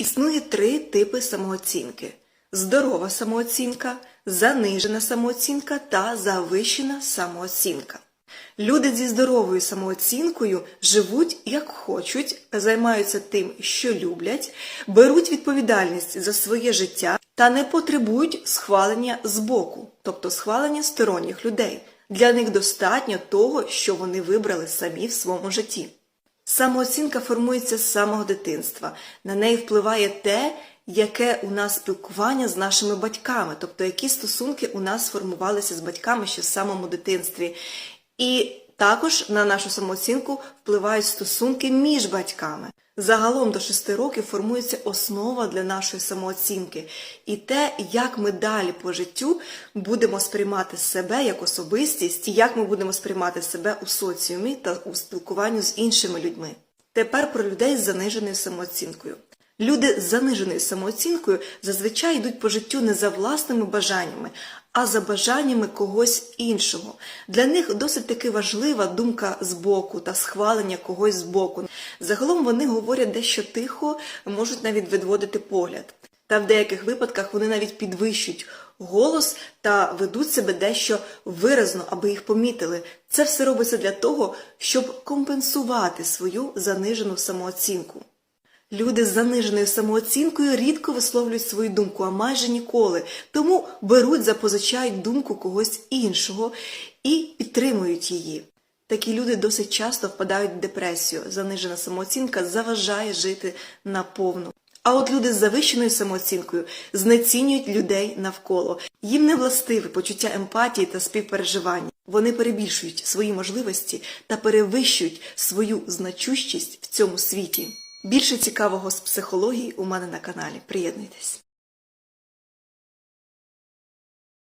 Існує три типи самооцінки: здорова самооцінка, занижена самооцінка та завищена самооцінка. Люди зі здоровою самооцінкою живуть як хочуть, займаються тим, що люблять, беруть відповідальність за своє життя та не потребують схвалення збоку, тобто схвалення сторонніх людей. Для них достатньо того, що вони вибрали самі в своєму житті. Самооцінка формується з самого дитинства. На неї впливає те, яке у нас спілкування з нашими батьками, тобто які стосунки у нас формувалися з батьками ще в самому дитинстві. І також на нашу самооцінку впливають стосунки між батьками. Загалом до 6 років формується основа для нашої самооцінки і те, як ми далі по життю будемо сприймати себе як особистість, і як ми будемо сприймати себе у соціумі та у спілкуванні з іншими людьми. Тепер про людей з заниженою самооцінкою. Люди з заниженою самооцінкою зазвичай йдуть по життю не за власними бажаннями, а за бажаннями когось іншого. Для них досить таки важлива думка збоку та схвалення когось збоку. Загалом вони говорять дещо тихо, можуть навіть відводити погляд. Та в деяких випадках вони навіть підвищують голос та ведуть себе дещо виразно, аби їх помітили. Це все робиться для того, щоб компенсувати свою занижену самооцінку. Люди з заниженою самооцінкою рідко висловлюють свою думку, а майже ніколи. Тому беруть, запозичають думку когось іншого і підтримують її. Такі люди досить часто впадають в депресію. Занижена самооцінка заважає жити наповну. А от люди з завищеною самооцінкою знецінюють людей навколо. Їм не властиве почуття емпатії та співпереживання. Вони перебільшують свої можливості та перевищують свою значущість в цьому світі. Більше цікавого з психології у мене на каналі. Приєднуйтесь!